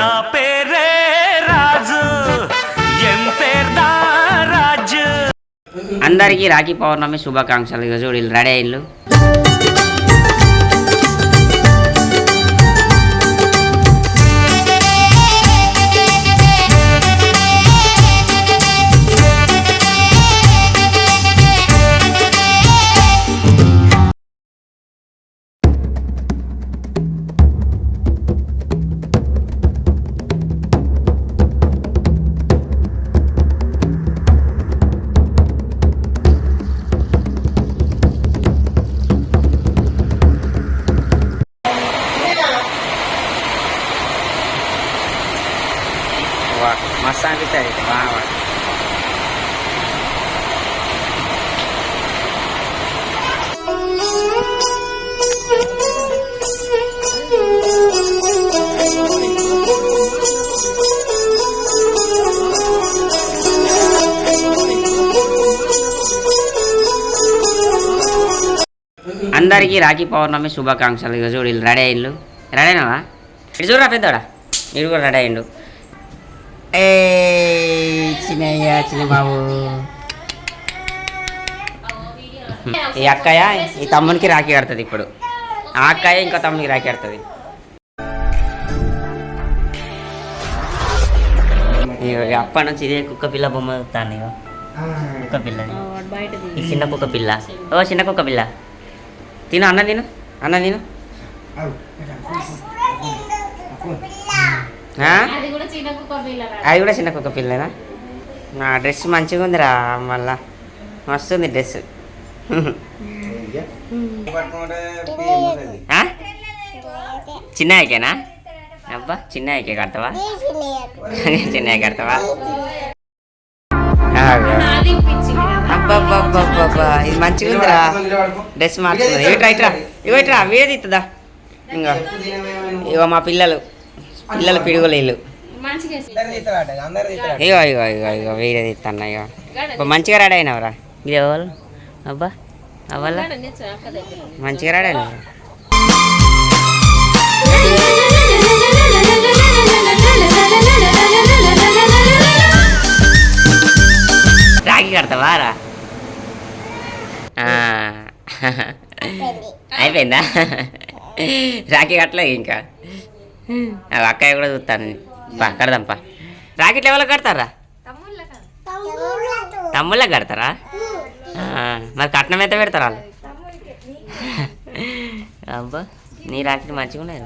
నా పేరే రాజు. ఎన్ రాజు? అందరికీ రాఖీ పౌర్ణమి శుభాకాంక్షలు. ఇక చూడు వీళ్ళు రెడీ అయ్యిళ్ళు వా బాగా అందరికీ రాఖీ పౌర్ణమి శుభాకాంక్షలు. ఇక చూడు వీళ్ళు రెడీ అయ్యిళ్ళు రెడీ అయినావా ఇటు చూడరా పెద్దోడా? ఇటు కూడా రెడీ అయ్యిండు. ఏ చిన్నయ్య చిన్న బాబు ఈ అక్కయ్య ఈ తమ్మునికి రాఖీ కడుతుంది ఇప్పుడు. ఆ అక్కయ్య ఇంకో తమ్మునికి రాఖీ కడుతుంది. అప్పటి నుంచి ఇదే కుక్క పిల్ల బొమ్మ చూస్తాను కుక్క పిల్లది ఈ చిన్న కుక్క పిల్ల. ఓ చిన్న కుక్క పిల్ల. తిను అన్న తిను అన్న తిను. ఆ? అది కూడా చిన్న కుక్క పిల్లనా? నా డ్రెస్ మంచిగా ఉందిరా మళ్ళా. మస్తుంది డ్రెస్. ఆ? చిన్న ఐకేనా అబ్బా చిన్న ఐకే కడతావా? చిన్న కడతావా? అబ్బబ్బబ్బబ్బబ్బా, ఇది మంచిగా ఉందిరా. డ్రెస్ మార్చుకుంది. ఇట్రా ఇట్రా ఇగో ఇట్రా వేది ఇస్తుందా ఇంకా ఇగో. మా పిల్లలు. పిల్లలు పిడుగులు ఇల్లు. ఇగో ఇగో ఇగో ఇగో వేరే ఇస్తాను ఇగో. అబ్బా, మంచిగా రెడీ అయినవరా ఇది ఎవరు? అబ్బా అవ్వాల? మంచిగా రెడీ అయినవరా రాఖీ కడతావా రా? ఆ. అయిపోయిందా? రాఖీ కట్టలేదు ఇంకా. అక్కయ్య కూడా చూస్తాను పా కడదాంపా రాకెట్ ఎవరికి కడతారా? తమ్ముళ్ళకి కడతారా? మరి కట్నం అయితే పెడతారా వాళ్ళు? అబ్బా నీ రాకెట్ మంచిగా ఉన్నాయి.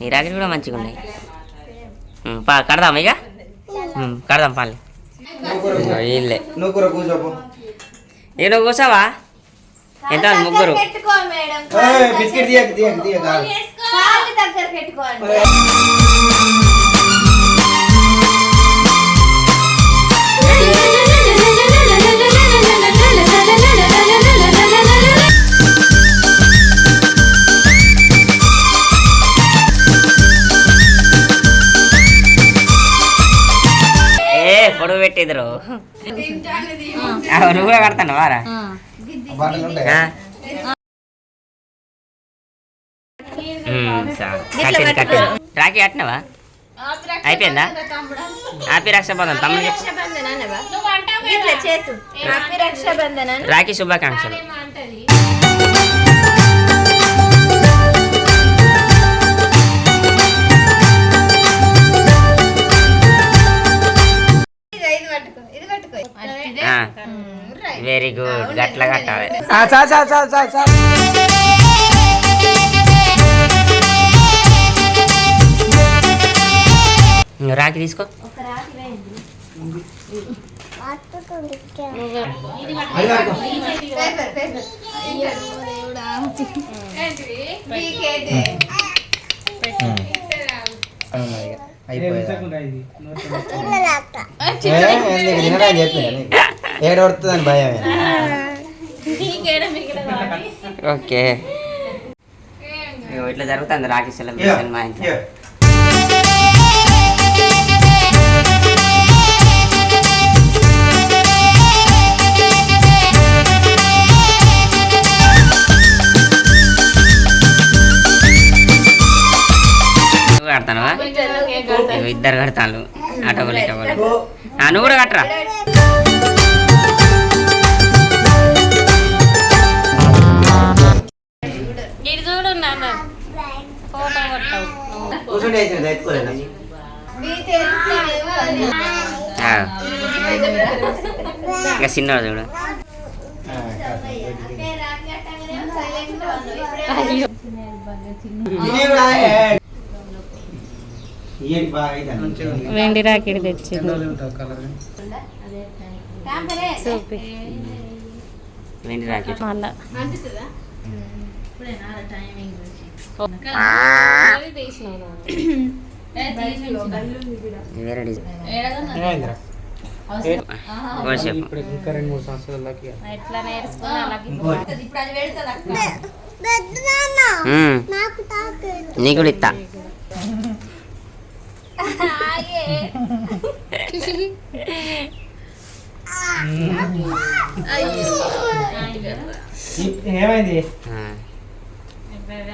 నీ రాకెట్ కూడా మంచిగా ఉన్నాయి. పా కడదాం ఇక. కడదాం పాలి వీళ్ళే ఏ నువ్వు కూర్చోవా? ఎంత ముగ్గురు? పెట్టుకో మేడం. ఏయ్, బిస్కెట్ తీయక తీయక తీయక కాళ్ళు దగ్గర పెట్టుకోండి. ఏ పొడుగు పెట్టిద్దరు నువ్వు కూడా కడతాను వారా? కట్టింది కట్టింది రాఖీ కట్టినవా? అయిపోయిందా? హ్యాపీ రక్షాబంధన్ తమ్ముడు రాఖీ శుభాకాంక్షలు. ఇది పట్టుకో ఇది పట్టుకో. వెరీ గుడ్ గట్ల కట్టాలి చాలు చాలు చాలు చాలు చాలు ఇంక రాఖీ తీసుకో. అయిపోయింది. ఏ, ఎందుకు తినరా అని చెప్పినా నీకు. ఏడు పడుతుందని భయం ఓకే ఇట్లా జరుగుతుంది రాఖీ సెలబ్రేషన్ మా ఇంట్లో. కడతానవా? ఇద్దరు కడతాను అటోలు ఇటోలు నువ్వు కూడా కట్టరా? ఇయ్యండి బాగా అయిందండి. వెండి రాకిడి తెచ్చింది కాంపరే. చూపి ఏంటి రాకి మళ్ళా. అంటుతుందా? వేరే డిజైన్ ఏమైందిరా? కొంచెంసేపు ఇప్పుడు ఇంకా రెండు మూడు సంవత్సరాలకి ఎట్లా నేర్చుకుని అలాగే ఇప్పుడు అది పెడతాది అక్క. ఉమ్. నీకు కూడా ఇస్తా ఏమైంది?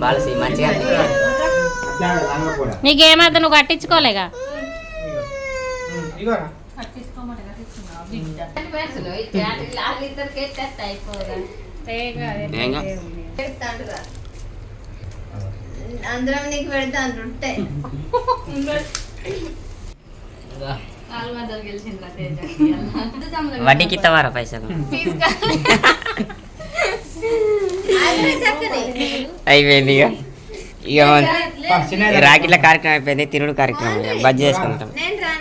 బాలసి మంచిగా నీకేమద్దు నువ్వు కట్టించుకోలేగా. అందరం నీకు పెడతాను రొట్టె వడ్డీకి ఇస్తావారా పైసలు? అయిపోయింది ఇక. ఇక రాకెట్ల కార్యక్రమం అయిపోయింది తినుడు కార్యక్రమం బజ్జీ చేసుకుంటాం. నేను రా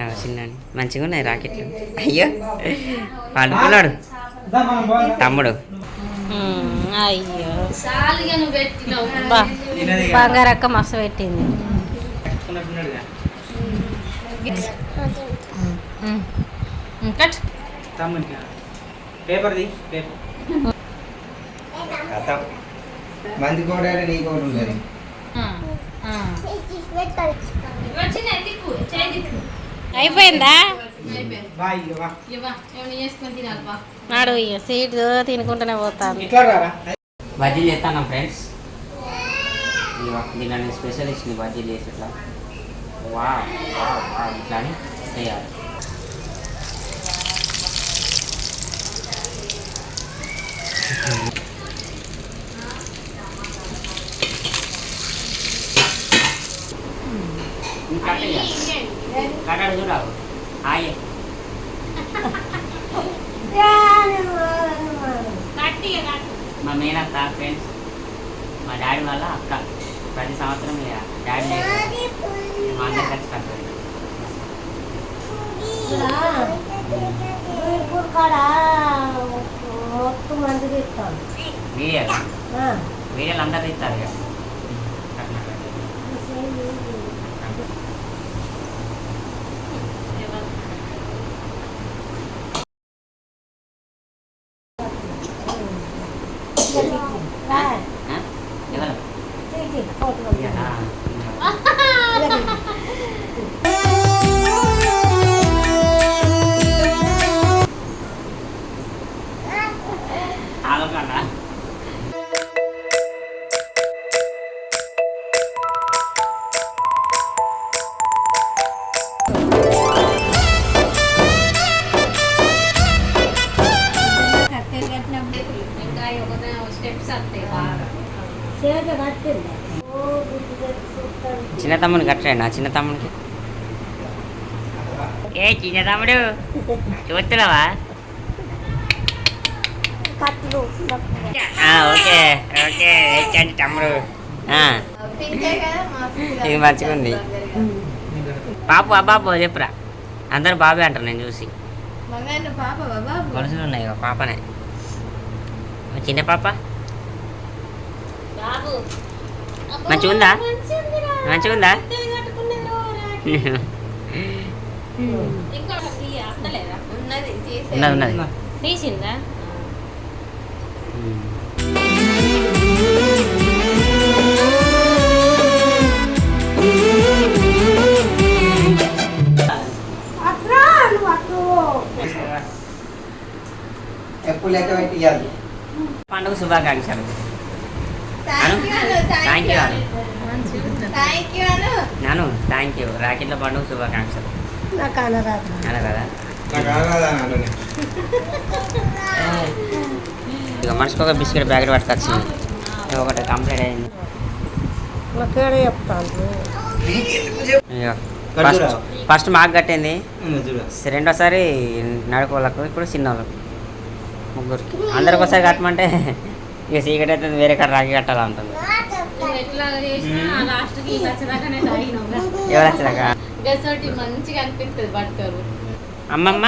ఆ, చిన్నాని. మంచిగా ఉన్నాయి రాకెట్లు. అయ్యో పండుకున్నాడు తమ్ముడు. అయ్యో. బంగారక్క మస్తు పెట్టింది. పేపర్ది పేపర్. మంది కూడా ఉంటుంది ఆ, ఆ. అయిపోయిందా. నాడు సీట్ తినుకుంటూనే పోతాను రారా? బజ్జీలు చేస్తాను ఫ్రెండ్స్? దీనిలో స్పెషల్ ఇచ్చింది బజ్జీలు చేసి ఇట్లా. వా ఇట్లా అని చేయాలి. కట్టాడు చూడాలి హాయ్ మా మేనత్త ఫ్రెండ్స్ మా డాడీ వాళ్ళ అక్క ప్రతి సంవత్సరం డాడీ మా అందరు కలిసి కడతారు వీడియోలు వీడియోలు అందరు ఇస్తారు ఇక తమ్ముని కట్టండి నా చిన్న తమ్మునికి ఏ చిన్న తమ్ముడు చూస్తున్నావా ఆ, ఓకే ఓకే ఎచ్చండి తమ్ముడు. ఇది మంచిగా ఉంది. బాబు చెప్పురా. అందరు బాబే అంటారు నేను చూసి. గొలుసులు ఉన్నాయి పాపనే. చిన్న పాప? బాబు. మంచిగా ఉందా మంచిగా ఉందా ఉన్నది ఉన్నది తీసిందా? పండుగ శుభాకాంక్షలు. థ్యాంక్ యూ అను థ్యాంక్ యూ అను థ్యాంక్ యూ అను నాను థ్యాంక్ యూ రాకెట్ల పండుగ శుభాకాంక్షలు. నాకు ఆగదా అంటున్నా ఇక మనిషికి ఒక బిస్కెట్ ప్యాకెట్ పట్టుకొచ్చింది ఇక ఒకటి కంప్లీట్ అయింది. ఫస్ట్ ఫస్ట్ మాకు కట్టింది. రెండోసారి నడుకోళ్ళకు ఇప్పుడు చిన్న వాళ్ళకు ముగ్గురికి. అందరికి ఒకసారి కట్టమంటే ఇక సీకట్ అయితే వేరే కాడ రాగి కట్టాలా ఉంటుంది ఎవరు మంచిగా అనిపిస్తుంది పట్టుకోరు. అమ్మమ్మ?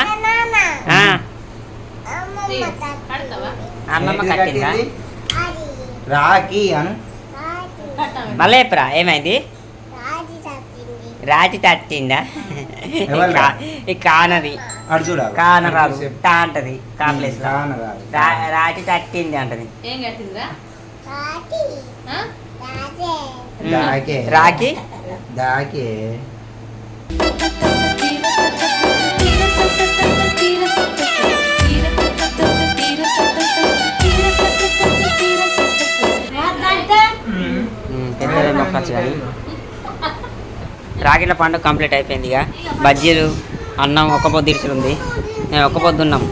అమ్మమ్మ. కట్టిందా? కట్టింది? రాఖీ అను. మళ్ళీ ఎప్పుడా ఏమైంది? రాతి తట్టిందా. ఈ కానది. కాన రాదు. టా అంటది కా ప్లేస్లో. కాన రాదు. రా- రాతి తట్టింది అంటది. ఏం కట్టిందిరా? ఆ? దాకే రాకి. దాకే రాగిల పండుగ కంప్లీట్ అయిపోయింది ఇక. బజ్జీలు. అన్నం ఒక్క పొద్దు ఇడిచి ఉంది. ఒక్క పొద్దు ఉన్నాం.